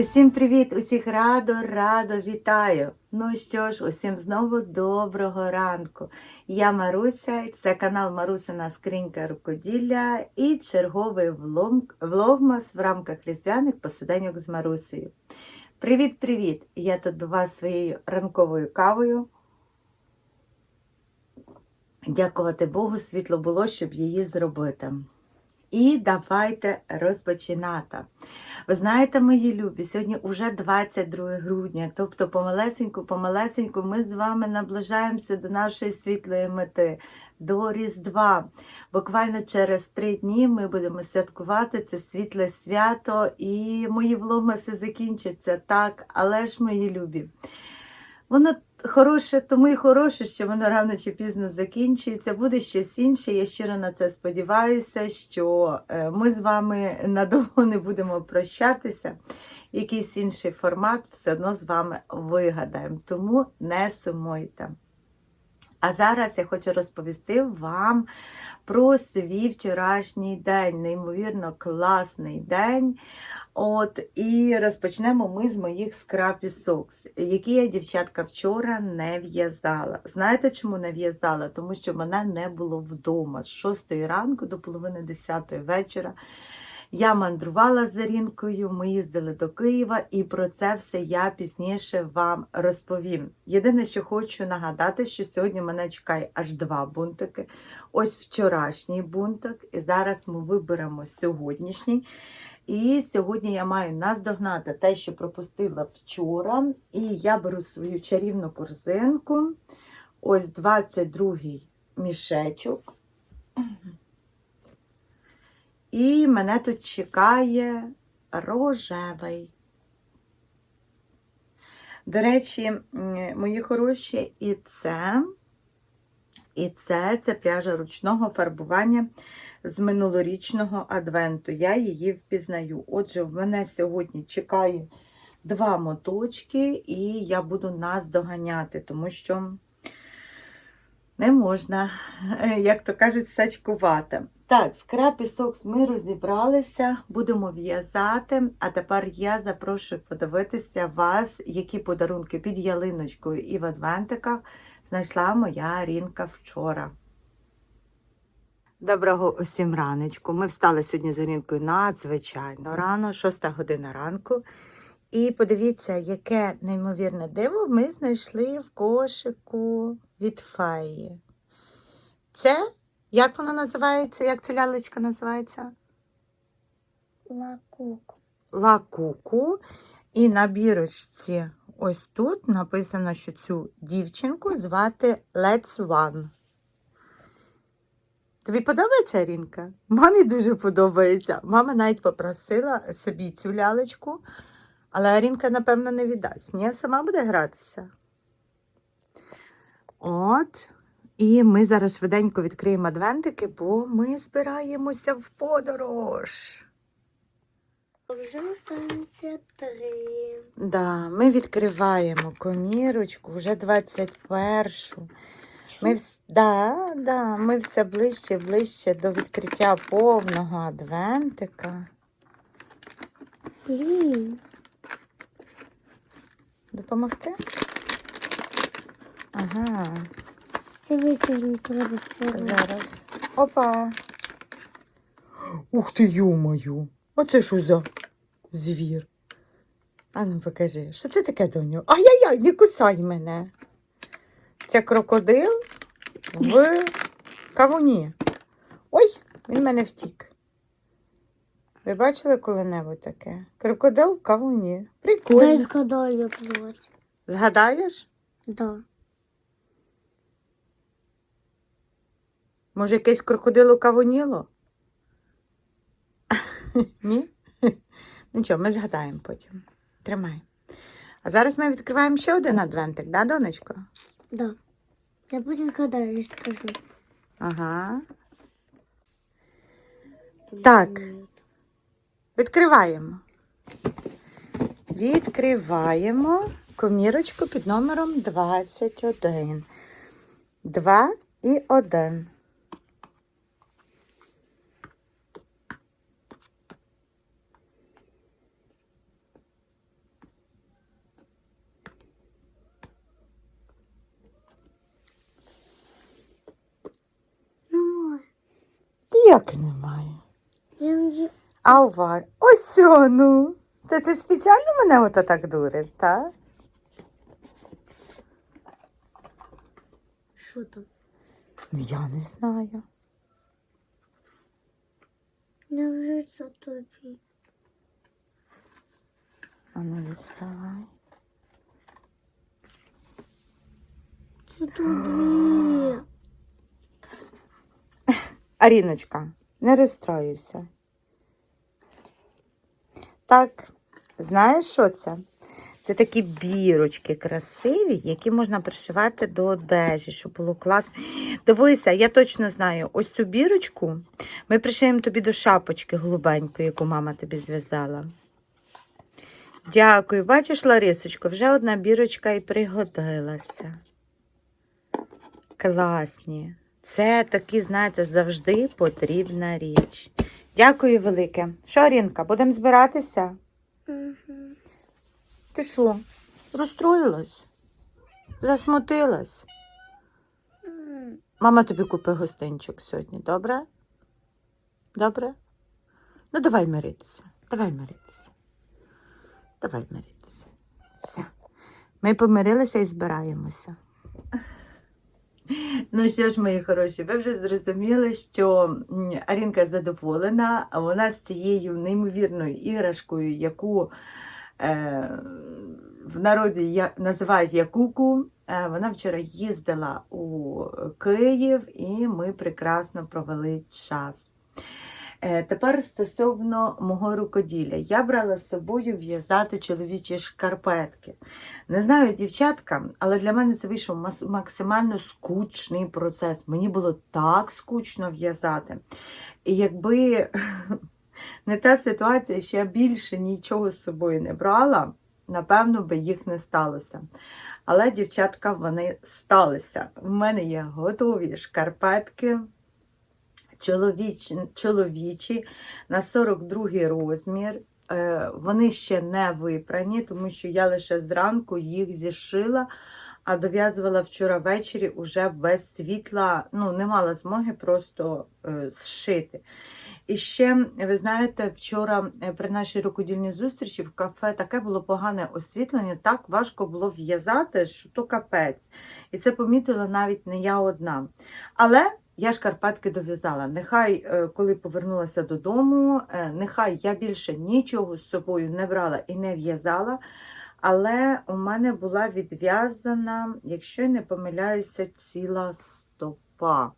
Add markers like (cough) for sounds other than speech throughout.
Усім привіт! Усіх радо, радо вітаю! Ну що ж, усім знову доброго ранку. Я Маруся, це канал Марусина Скринька Рукоділля і черговий влогмас в рамках різдвяних посиденьок з Марусею. Привіт-привіт! Я тут до вас своєю ранковою кавою. Дякувати Богу, світло було, щоб її зробити. І давайте розпочинати. Ви знаєте, мої любі, сьогодні вже 22 грудня, тобто помалесеньку, помалесеньку ми з вами наближаємося до нашої світлої мети, до Різдва. Буквально через три дні ми будемо святкувати це світле свято, і мої влогмаси закінчаться так, але ж мої любі. Воно хороше, тому і хороше, що воно рано чи пізно закінчується. Буде щось інше. Я щиро на це сподіваюся, що е, ми з вами надовго не будемо прощатися. Якийсь інший формат все одно з вами вигадаємо. Тому не сумуйте. А зараз я хочу розповісти вам про свій вчорашній день, неймовірно класний день. От і розпочнемо ми з моїх скрапі сокс, які я, дівчатка, вчора не в'язала. Знаєте, чому не в'язала? Тому що мене не було вдома з 6 ранку до половини 10 вечора. Я мандрувала з Зарінкою, ми їздили до Києва, і про це все я пізніше вам розповім. Єдине, що хочу нагадати, що сьогодні мене чекає аж два бунтики. Ось вчорашній бунтик, і зараз ми виберемо сьогоднішній. І сьогодні я маю наздогнати те, що пропустила вчора. І я беру свою чарівну корзинку. Ось 22-й мішечок. І мене тут чекає рожевий. До речі, мої хороші, і це, і це, це пряжа ручного фарбування з минулорічного адвенту. Я її впізнаю. Отже, в мене сьогодні чекає два моточки, і я буду нас доганяти, тому що не можна, е, як то кажуть, сачкувати. Так, скрап і сокс ми розібралися, будемо в'язати. А тепер я запрошую подивитися вас, які подарунки під ялиночкою і в адвентиках знайшла моя рінка вчора. Доброго усім раночку. Ми встали сьогодні з Орінкою надзвичайно рано, 6 година ранку. І подивіться, яке неймовірне диво ми знайшли в кошику від феї. Це, як вона називається? Як ця лялечка називається? Лакук. Лакуку. І на бірочці ось тут написано, що цю дівчинку звати Let's One. Тобі подобається Рінка? Мамі дуже подобається. Мама навіть попросила собі цю лялечку, але Арінка, напевно, не віддасть. Ні, сама буде гратися. От. І ми зараз швиденько відкриємо адвентики, бо ми збираємося в подорож. Вже останеться три. Да, ми відкриваємо комірочку вже 21-шу. Ми, да, да, ми все ближче і ближче до відкриття повного адвентика. Допомогти? Ага, Це витягнути треба зараз. Опа. Ух ти, ю-мою. Оце що за звір? А ну покажи, що це таке, доню? Ай-яй-яй, не кусай мене. Це крокодил в кавуні. Ой, він мене втік. Ви бачили коли-небудь таке? Крокодил в кавуні. Дай Прикольно. згадаю, як звати. Згадаєш? Да. Може, якесь крокодило кавуніло? (laughs) Ні? Нічого, ми згадаємо потім. Тримай. А зараз ми відкриваємо ще один адвентик, да, донечко? Да. Я потім згадаю і скажу. Ага. Так. Відкриваємо. Відкриваємо комірочку під номером 21. 2 і 1. Як немає? А у? Ось ну. Ти це спеціально мене ото так дуриш, так? Що там? Ну, я не знаю. Невже це тобі? А ну діставай. Це тобі. Аріночка, не розстроюйся. Так, знаєш, що це? Це такі бірочки красиві, які можна пришивати до одежі, щоб було класно. Дивися, я точно знаю, ось цю бірочку ми пришиємо тобі до шапочки голубенької, яку мама тобі зв'язала. Дякую. Бачиш, Ларисочко, вже одна бірочка і пригодилася. Класні. Це такі, знаєте, завжди потрібна річ. Дякую велике. Що, Арінка, будемо збиратися? Угу. Ти що, розстроїлась? Засмутилась? Мама тобі купить гостинчик сьогодні, добре? Добре? Ну, давай миритися. Давай миритися. Давай миритися. Все. Ми помирилися і збираємося. (laughs) Ну що ж, мої хороші, ви вже зрозуміли, що Арінка задоволена, а вона з цією неймовірною іграшкою, яку е, в народі я, називають Якуку. Е, вона вчора їздила у Київ і ми прекрасно провели час. Е, Тепер стосовно мого рукоділля. Я брала з собою в'язати чоловічі шкарпетки. Не знаю, дівчатка, але для мене це вийшов максимально скучний процес. Мені було так скучно в'язати. І якби (laughs) не та ситуація, що я більше нічого з собою не брала, напевно би їх не сталося. Але, дівчатка, вони сталися. В мене є готові шкарпетки чоловіч, чоловічі на 42 розмір. Е, Вони ще не випрані, тому що я лише зранку їх зішила, а дов'язувала вчора ввечері уже без світла. Ну, не мала змоги просто е, зшити. І ще, ви знаєте, вчора е, при нашій рукодільній зустрічі в кафе таке було погане освітлення, так важко було в'язати, що то капець. І це помітила навіть не я одна. Але я шкарпетки дов'язала. Нехай, е, коли повернулася додому, е, нехай я більше нічого з собою не брала і не в'язала. Але у мене була відв'язана, якщо я не помиляюся, ціла стопа.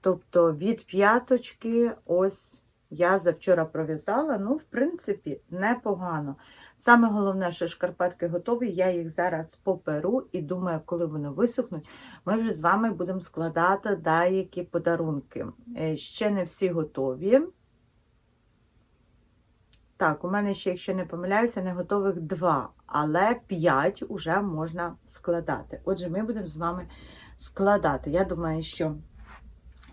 Тобто від п'яточки, ось я завчора пров'язала. Ну, в принципі, непогано. Саме головне, що шкарпетки готові, я їх зараз поперу і думаю, коли вони висохнуть, ми вже з вами будемо складати деякі подарунки. Е, Ще не всі готові. Так, у мене ще, якщо не помиляюся, не готових два, але п'ять уже можна складати. Отже, ми будемо з вами складати. Я думаю, що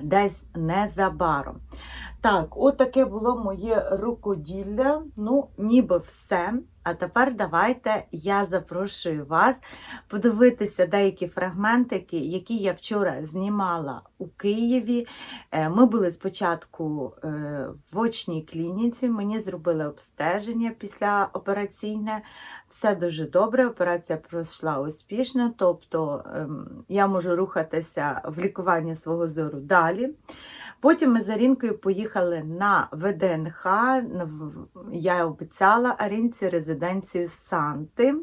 десь незабаром. Так, от було моє рукоділля. Ну, ніби все. А тепер давайте я запрошую вас подивитися деякі фрагментики, які я вчора знімала у Києві. Е, Ми були спочатку е, в очній клініці, мені зробили обстеження після операційне. Все дуже добре, операція пройшла успішно, тобто ем, я можу рухатися в лікуванні свого зору далі. Потім ми з Арінкою поїхали на ВДНХ. Я обіцяла Арінці резиденцію Санти.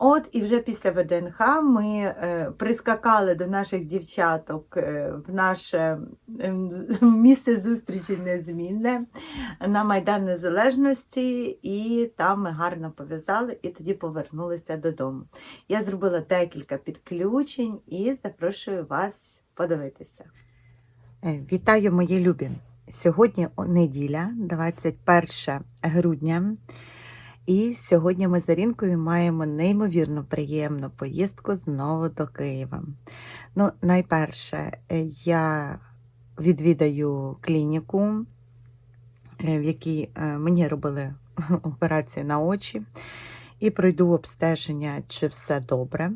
От, і вже після ВДНХ ми е, прискакали до наших дівчаток е, в наше е, місце зустрічі незмінне на Майдан Незалежності, і там ми гарно пов'язали і тоді повернулися додому. Я зробила декілька підключень і запрошую вас подивитися. Е, Вітаю, мої любі! Сьогодні неділя, 21 грудня. І сьогодні ми з Арінкою маємо неймовірно приємну поїздку знову до Києва. Ну, найперше, е, я відвідаю клініку, е, в якій е, мені робили (laughs) операцію на очі, і пройду обстеження, чи все добре.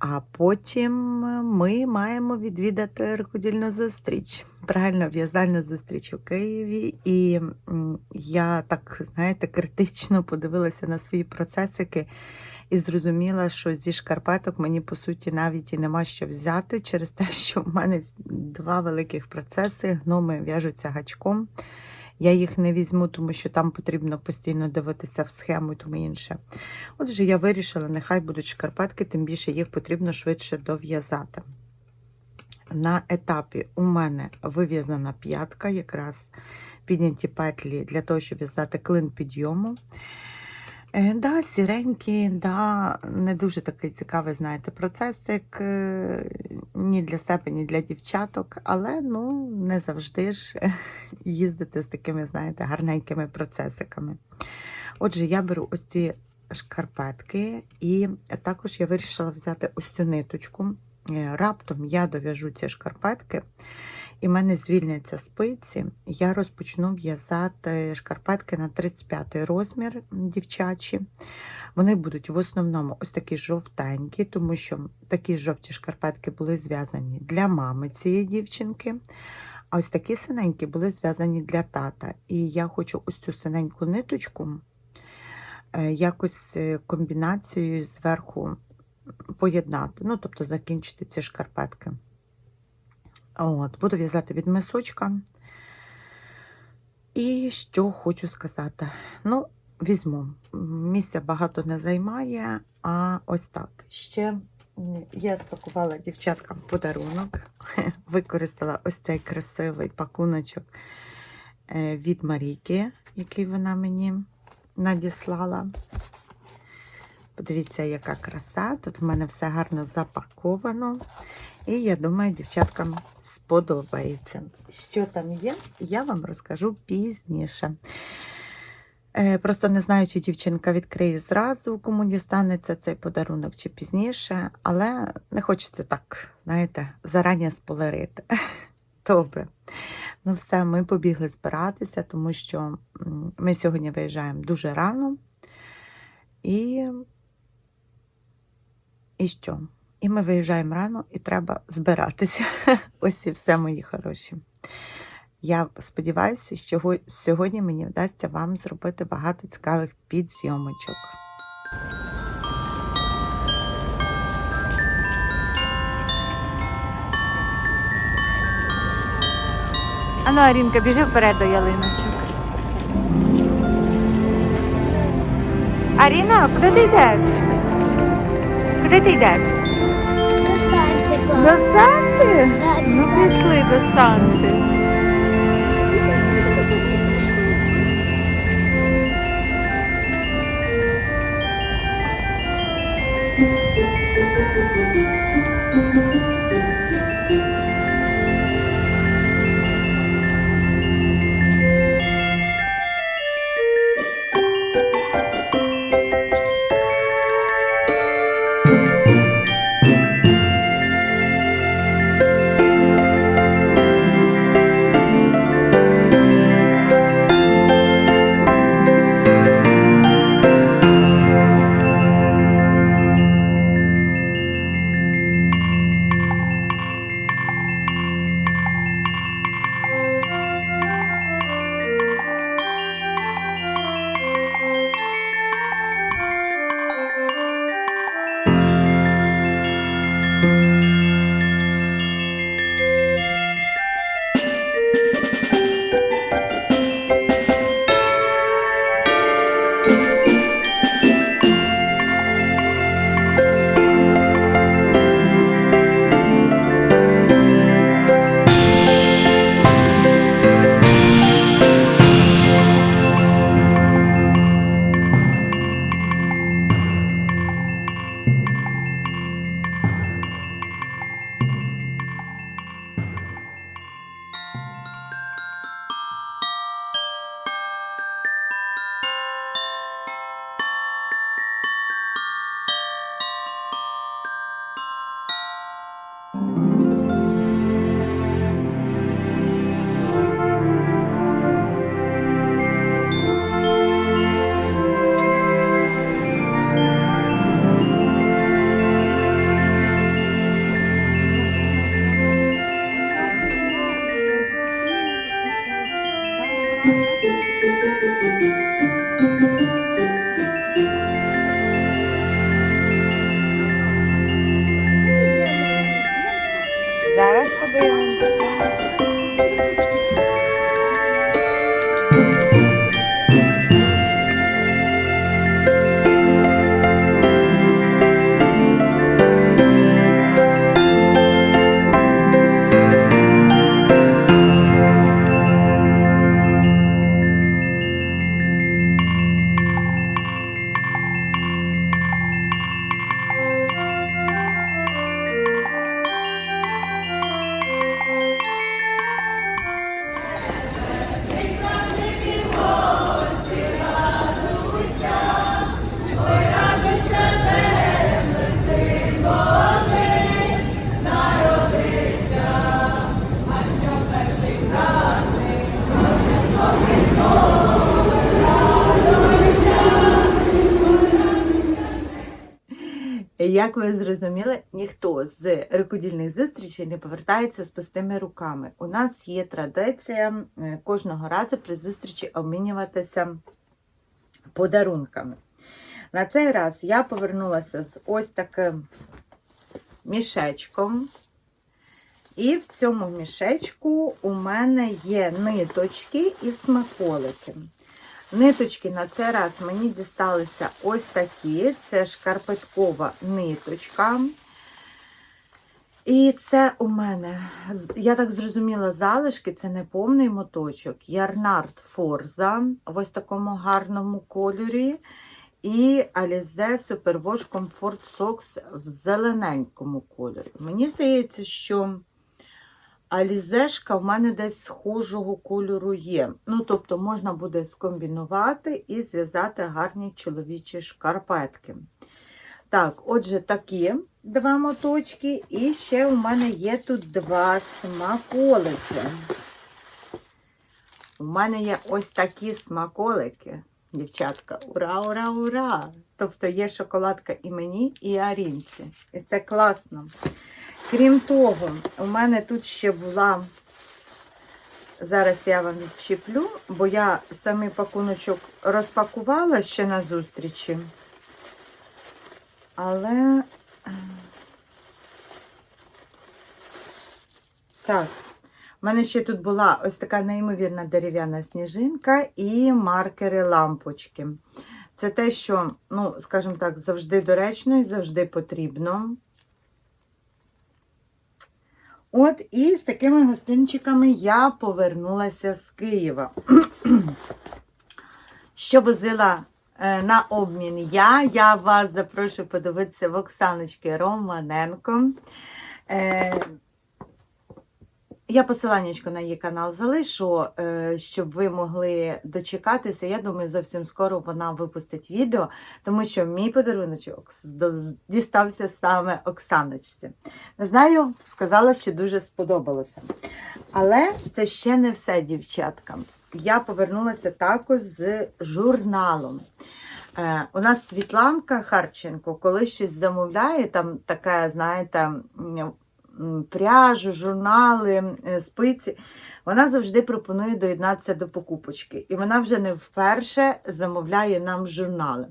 А потім ми маємо відвідати рукодільну зустріч, правильно в'язальну зустріч у Києві. І я так, знаєте, критично подивилася на свої процесики і зрозуміла, що зі шкарпеток мені по суті навіть і нема що взяти через те, що в мене два великих процеси. Гноми в'яжуться гачком. Я їх не візьму, тому що там потрібно постійно дивитися в схему і тому інше. Отже, я вирішила, нехай будуть шкарпетки, тим більше їх потрібно швидше дов'язати. На етапі у мене вив'язана п'ятка, якраз підняті петлі для того, щоб в'язати клин підйому. Е, да, сіренький, да, не дуже такий цікавий, знаєте, процесик е, ні для себе, ні для дівчаток, але ну, не завжди ж (laughs) їздити з такими, знаєте, гарненькими процесиками. Отже, я беру ось ці шкарпетки, і також я вирішила взяти ось цю ниточку. Е, Раптом я дов'яжу ці шкарпетки, і в мене звільняться спиці. Я розпочну в'язати шкарпетки на 35 розмір дівчачі. Вони будуть в основному ось такі жовтенькі, тому що такі жовті шкарпетки були зв'язані для мами цієї дівчинки. А ось такі синенькі були зв'язані для тата. І я хочу ось цю синеньку ниточку е, якось е, комбінацією зверху поєднати, ну, тобто закінчити ці шкарпетки. От, буду в'язати від мисочка. І що хочу сказати. Ну, візьму. Місця багато не займає, а ось так. Ще я спакувала дівчаткам подарунок. (laughs) Використала ось цей красивий пакуночок е, від Марійки, який вона мені надіслала. Подивіться, яка краса. Тут в мене все гарно запаковано. І я думаю, дівчаткам сподобається. Що там є, я вам розкажу пізніше. Е, Просто не знаю, чи дівчинка відкриє зразу, кому дістанеться цей подарунок, чи пізніше, але не хочеться так, знаєте, зарані сполерити. (laughs) Добре. Ну, все, ми побігли збиратися, тому що ми сьогодні виїжджаємо дуже рано. І, і що? І ми виїжджаємо рано, і треба збиратися. (laughs) Ось і все, мої хороші. Я сподіваюся, що сьогодні мені вдасться вам зробити багато цікавих підзйомочок. Ану, Арінка, біжи вперед до ялиночок. Аріна, куди ти йдеш? Куди ти йдеш? До Санти? Ну, пішли до Санти. Зрозуміли, ніхто з рукодільних зустрічей не повертається з пустими руками. У нас є традиція кожного разу при зустрічі обмінюватися подарунками. На цей раз я повернулася з ось таким мішечком. І в цьому мішечку у мене є ниточки і смаколики. Nиточки на цей раз мені дісталися ось такі. Це шкарпеткова ниточка. І це у мене, я так зрозуміла, залишки це не повний моточок. Ярнард Форза в ось такому гарному кольорі. І Alize Superwash Comfort Socks в зелененькому кольорі. Мені здається, що Алізешка в мене десь схожого кольору є. Ну, тобто можна буде скомбінувати і зв'язати гарні чоловічі шкарпетки. Так, отже, такі два моточки. І ще у мене є тут два смаколики. У мене є ось такі смаколики. Дівчатка, ура, ура, ура! Тобто є шоколадка і мені, і Арінці. І це класно. Крім того, у мене тут ще була, зараз я вам відчіплю, бо я самий пакуночок розпакувала ще на зустрічі. Але. Так, у мене ще тут була ось така неймовірна дерев'яна сніжинка і маркери лампочки. Це те, що, ну, скажімо так, завжди доречно і завжди потрібно. От і з такими гостинчиками я повернулася з Києва. (clears throat) Що возила е, на обмін я. Я вас запрошую подивитися в Оксаночки Романенко. Я посиланнячко на її канал залишу, е, щоб ви могли дочекатися. Я думаю, зовсім скоро вона випустить відео, тому що мій подаруночок дістався саме Оксаночці. Не знаю, сказала, що дуже сподобалося. Але це ще не все, дівчатка. Я повернулася також з журналом. Е, у нас Світланка Харченко, коли щось замовляє, там таке, знаєте, пряжу, журнали, е, спиці. Вона завжди пропонує доєднатися до покупочки. І вона вже не вперше замовляє нам журнали.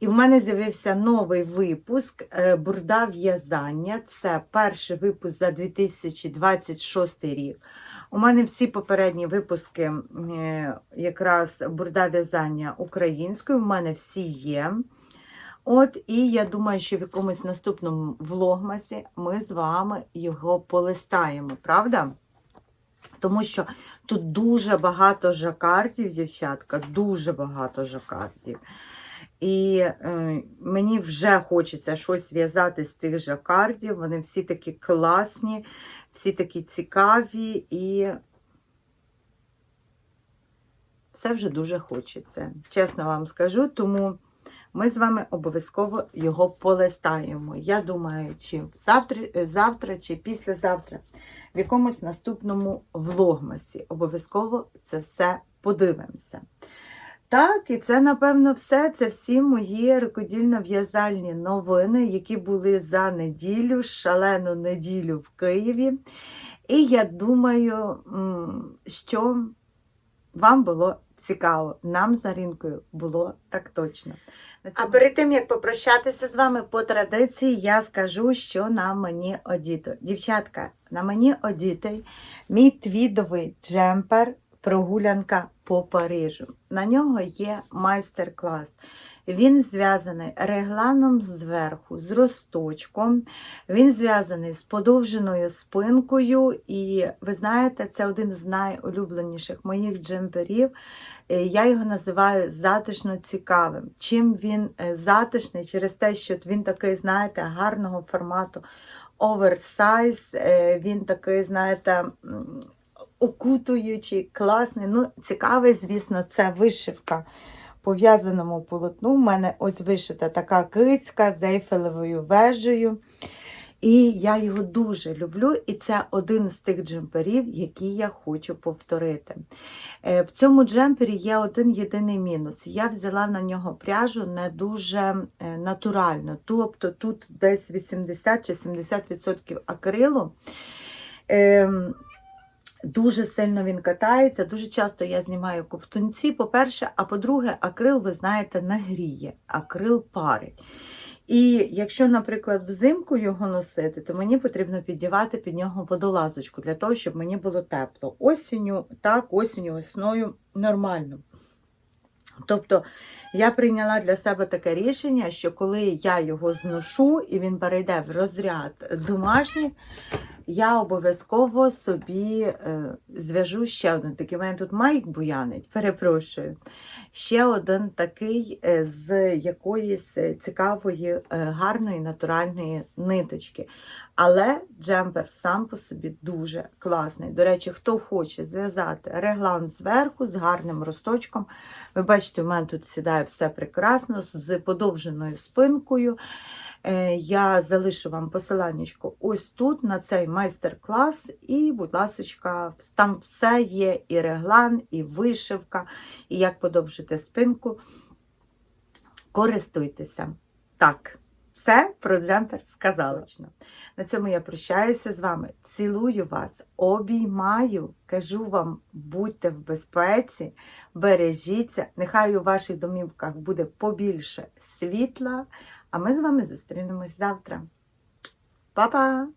І в мене з'явився новий випуск е, бурда в'язання. Це перший випуск за 2026 рік. У мене всі попередні випуски е, якраз бурда в'язання українською. У мене всі є. От, і я думаю, що в якомусь наступному влогмасі ми з вами його полистаємо, правда? Тому що тут дуже багато жакардів, дівчатка, дуже багато жакардів. І е, мені вже хочеться щось в'язати з цих жакардів. Вони всі такі класні, всі такі цікаві і все вже дуже хочеться. Чесно вам скажу, тому ми з вами обов'язково його полистаємо. Я думаю, чи завтра, завтра чи післязавтра, в якомусь наступному влогмасі. Обов'язково це все подивимося. Так, і це, напевно, все. Це всі мої рукодільно-в'язальні новини, які були за неділю, шалену неділю в Києві. І я думаю, що вам було цікаво. Нам з Арінкою було так точно. А перед тим, як попрощатися з вами по традиції, я скажу, що на мені одіто. Дівчатка, на мені одітий мій твідовий джемпер прогулянка по Парижу. На нього є майстер-клас. Він зв'язаний регланом зверху, з росточком. Він зв'язаний з подовженою спинкою. І ви знаєте, це один з найулюбленіших моїх джемперів. Е, Я його називаю затишно цікавим. Чим він е, затишний? Через те, що він такий, знаєте, гарного формату оверсайз. е, Він такий, знаєте, окутуючий, класний. Ну, цікавий, звісно, це вишивка по в'язаному полотну. У мене ось вишита така кицька з ейфелевою вежею. І я його дуже люблю, і це один з тих джемперів, які я хочу повторити. Е, В цьому джемпері є один єдиний мінус. Я взяла на нього пряжу не дуже е, натурально, тобто тут десь 80 чи 70% акрилу. Ем, Дуже сильно він катається, дуже часто я знімаю ковтунці, по-перше, а по-друге, акрил, ви знаєте, нагріє, акрил парить. І якщо, наприклад, взимку його носити, то мені потрібно піддівати під нього водолазочку для того, щоб мені було тепло. Осінню, так, осінню, весною нормально. Тобто я прийняла для себе таке рішення, що коли я його зношу і він перейде в розряд домашній, я обов'язково собі е, зв'яжу ще один такий. У мене тут майк буянить, перепрошую. Ще один такий е, з якоїсь цікавої, е, гарної натуральної ниточки. Але джемпер сам по собі дуже класний. До речі, хто хоче зв'язати реглан зверху з гарним росточком, ви бачите, у мене тут сідає все прекрасно, з подовженою спинкою. Е, Я залишу вам посиланнячко ось тут на цей майстер-клас. І, будь ласка, там все є: і реглан, і вишивка, і як подовжити спинку. Користуйтеся. Так, все про джемпер сказала. На цьому я прощаюся з вами. Цілую вас, обіймаю, кажу вам, будьте в безпеці, бережіться. Нехай у ваших домівках буде побільше світла. А ми з вами зустрінемось завтра. Па-па!